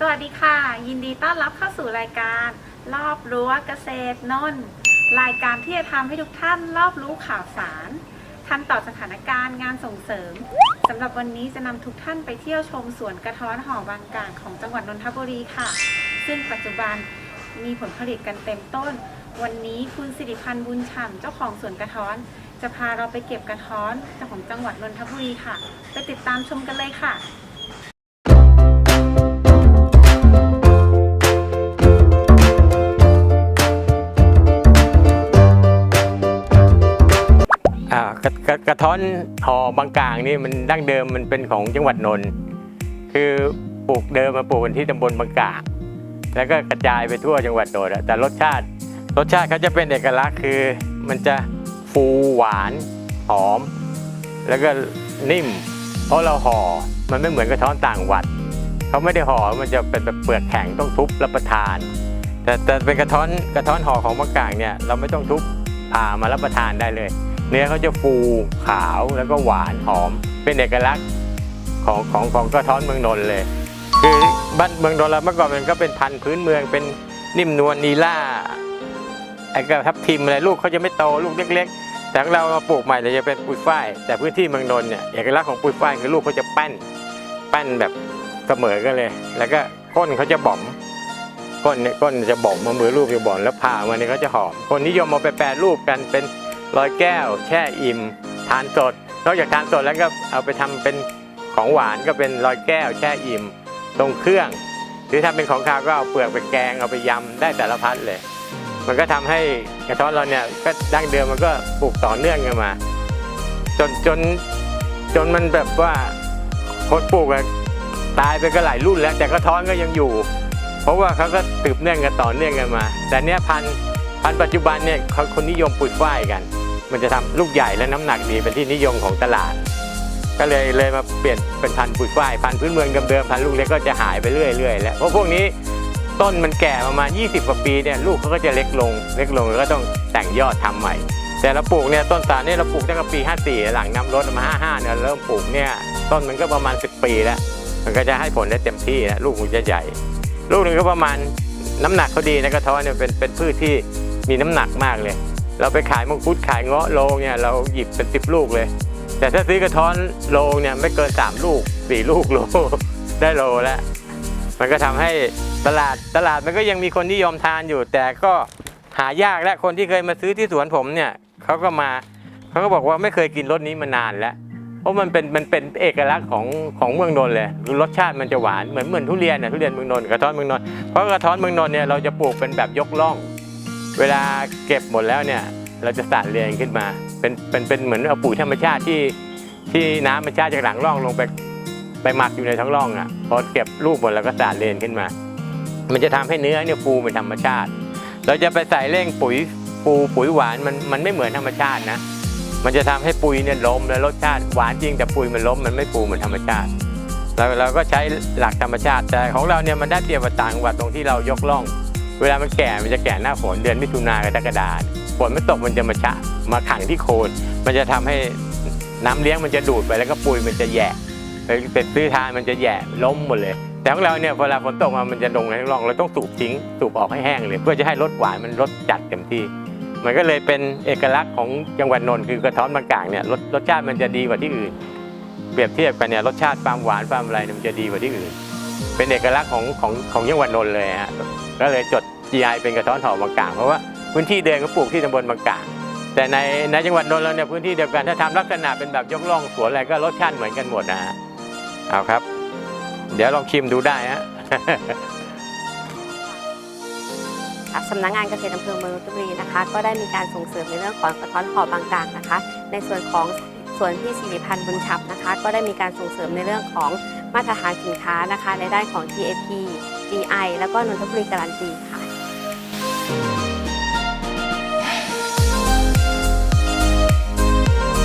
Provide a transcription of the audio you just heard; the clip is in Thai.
สวัสดีค่ะ ยินดีต้อนรับเข้าสู่รายการ รอบรั้วเกษตรนนท์รายการที่จะทำให้ทุกท่านรอบรู้ข่าวสารทันต่อสถานการณ์งานส่งเสริมสำหรับวันนี้จะนำทุกท่านไปเที่ยวชมสวนกระท้อนหอบางกลางของจังหวัดนนทบุรีค่ะ ซึ่งปัจจุบันมีผลผลิตกันเต็มต้น วันนี้คุณสิริพันธ์บุญฉ่ำเจ้าของสวนกระท้อน จะพาเราไปเก็บกระท้อนของจังหวัดนนทบุรีค่ะ ไปติดตามชมกันเลยค่ะ กระท้อนหอบางกลางนี่มันดั้งเดิมมันเป็นของจังหวัดนนท์คือปลูกเดิมมาปลูกกันที่ตำบลบางกลางแล้วก็กระจายไปทั่วจังหวัดนนท์แต่รสชาติรสชาติเขาจะเป็นเอกลักษณ์คือ มันจะฟูหวานหอม แล้วก็นิ่ม เพราะเราห่อมันไม่เหมือนกระท้อนต่างวัดเขาไม่ได้ห่อมันจะเป็นแบบเปลือกแข็งต้องทุบรับประทาน แต่แต่เป็นกระท้อนกระท้อนห่อของบางกลางเนี่ยเราไม่ต้องทุบผ่ามารับประทานได้เลย เนื้อเขาจะฟูขาวแล้วก็หวานหอม เป็นเอกลักษณ์ของของของกระท้อนเมืองนนท์เลย คือบ้านเมืองนนท์เราเมื่อก่อนมันก็เป็นพันธุ์พื้นเมืองเป็นนิ่มนวลนีล่าไอ้กระทับทิมอะไรลูกเขาจะไม่โตลูกเล็ก ๆ แต่เราปลูกใหม่เราจะเป็นปุยฝ้าย แต่พื้นที่เมืองนนท์เนี่ยเอกลักษณ์ของปุยฝ้ายคือลูกเขาจะแป้นแป้นแบบเสมอกันเลย แล้วก็ก้นเขาจะบ่อมก้นเนี่ยก้นจะบ่อมมามือรูปจะบ่อมแล้วผ่ามาเนี่ยเขาจะหอม คนนิยมเอาไปแปรรูปกันเป็น ร้อยแก้ว แช่อิ่ม ทานสด นอกจากทานสดแล้วก็เอาไปทำเป็นของหวานก็เป็นร้อยแก้ว แช่อิ่มตรงเครื่อง หรือทำเป็นของคาวก็เอาเปลือกไปแกงเอาไปยำได้แต่ละพัดเลย มันก็ทำให้กระท้อนเราเนี่ยก็ดั้งเดิมมันก็ปลูกต่อเนื่องกันมา จนจนจนมันแบบว่าคนปลูกอะตายไปก็หลายรุ่นแล้ว แต่กระท้อนก็ยังอยู่ เพราะว่าเขาก็สืบเนื่องกันต่อเนื่องกันมา แต่เนี้ยพันธุ์พันธุ์ปัจจุบันเนี่ยเขาคนนิยมปลูกฝ้ายกัน มันจะทำลูกใหญ่และน้ำหนักดีเป็นที่นิยมของตลาด ก็เลยเลยมาเปลี่ยนเป็นพันธุ์ปุ๋ยฝ้ายพันธุ์พื้นเมืองเดิมๆพันธุ์ลูกเล็กก็จะหายไปเรื่อยๆแล้วเพราะพวกนี้ต้นมันแก่ประมาณ 20 กว่าปีเนี่ยลูกเขาก็จะเล็กลง เล็กลงแล้วก็ต้องแต่งยอดทำใหม่ แต่เราปลูกเนี่ยต้นสาลเนี่ยเราปลูกตั้งแต่ปี 54 หลังน้ำรดมา55เนี่ยเริ่มปลูกเนี่ยต้นมันก็ประมาณ 10 ปีแล้ว มันก็จะให้ผลได้เต็มที่แล้วลูกมันจะใหญ่ ลูกหนึ่งก็ประมาณน้ำหนักเขาดีนะกระท้อนเนี่ยเป็นเป็นพืชที่มีน้ำหนักมากเลย เราไปขายมังคุดขายเงาะโลเนี่ยเราหยิบเป็นสิบลูกเลย แต่ถ้าซื้อกระท้อนโลเนี่ยไม่เกิน3ลูก4ลูกโลได้โลแล้วมันก็ทำให้ตลาดตลาดมันก็ยังมีคนที่ยอมทานอยู่ แต่ก็หายากและคนที่เคยมาซื้อที่สวนผมเนี่ยเขาก็มาเขาก็บอกว่าไม่เคยกินรสนี้มานานแล้วเพราะมันเป็นมันเป็นเอกลักษณ์ของของเมืองนนท์เลยคือรสชาติมันจะหวานเหมือนเหมือนทุเรียนน่ะทุเรียนเมืองนนท์กระท้อนเมืองนนท์เพราะกระท้อนเมืองนนท์เนี่ยเราจะปลูกเป็นแบบยกล่อง เวลาเก็บหมดแล้วเนี่ย เราจะสาดเรียงขึ้นมา เป็นเป็นเป็นเหมือนเอาปุ๋ยธรรมชาติที่ที่น้ำมันชาติจากหลังร่องลงไปไปหมักอยู่ในท้องร่องอะพอเก็บลูกหมดแล้วก็สาดเรียงขึ้นมา มันจะทำให้เนื้อเนี่ยฟูเป็นธรรมชาติ เราจะไปใส่เร่งปุ๋ยฟูปุ๋ยหวานมันมันไม่เหมือนธรรมชาตินะมันจะทำให้ปุ๋ยเนี่ยล้มและรสชาติหวานจริงแต่ปุ๋ยมันล้มมันไม่ฟูเหมือนธรรมชาติเราเราก็ใช้หลักธรรมชาติแต่ของเราเนี่ยมันได้เปรียบกว่าต่างจังหวัดตรงที่เรายกล่อง เวลามันแก่มันจะแก่หน้าฝนเดือนมิถุนากรกฎาคมฝนไม่ตกมันจะมาชะมาขังที่โคนมันจะทำให้น้ำเลี้ยงมันจะดูดไปแล้วก็ปุ๋ยมันจะแย่เป็นซื้อทานมันจะแย่ล้มหมดเลย แต่ของเราเนี่ยเวลาฝนตกมามันจะลงในร่องเราต้องสูบทิ้งสูบออกให้แห้งเลย เพื่อจะให้รสหวานมันรสจัดเต็มที่ มันก็เลยเป็นเอกลักษณ์ของจังหวัดนนท์คือกระท้อนบางกลางเนี่ยรสรสชาติมันจะดีกว่าที่อื่น เปรียบเทียบกันเนี่ยรสชาติความหวานความอะไรมันจะดีกว่าที่อื่น เป็นเอกลักษณ์ของของของจังหวัดนนท์เลยฮะ ก็เลยจด GI เป็นกระท้อนหอมบางกลางเพราะว่าพื้นที่เดิมก็ปลูกที่ตำบลบางกลางแต่ในในจังหวัดนนท์เราเนี่ยพื้นที่เดียวกันถ้าทำลักษณะเป็นแบบยกล่องสวนอะไรก็รสชาติเหมือนกันหมดนะฮะเอาครับ เดี๋ยวลองชิมดูได้ฮะสำนักงานเกษตรอำเภอเมืองนนทบุรีนะคะ ก็ได้มีการส่งเสริมในเรื่องของกระท้อนหอบบางกลางนะคะ ในส่วนของสวนพี่สิริพันธ์บุญชับนะคะ ก็ได้มีการส่งเสริมในเรื่องของ มาตรฐานสินค้านะคะ ในด้านของ GAP GI แล้วก็นนทบุรีการันตีค่ะ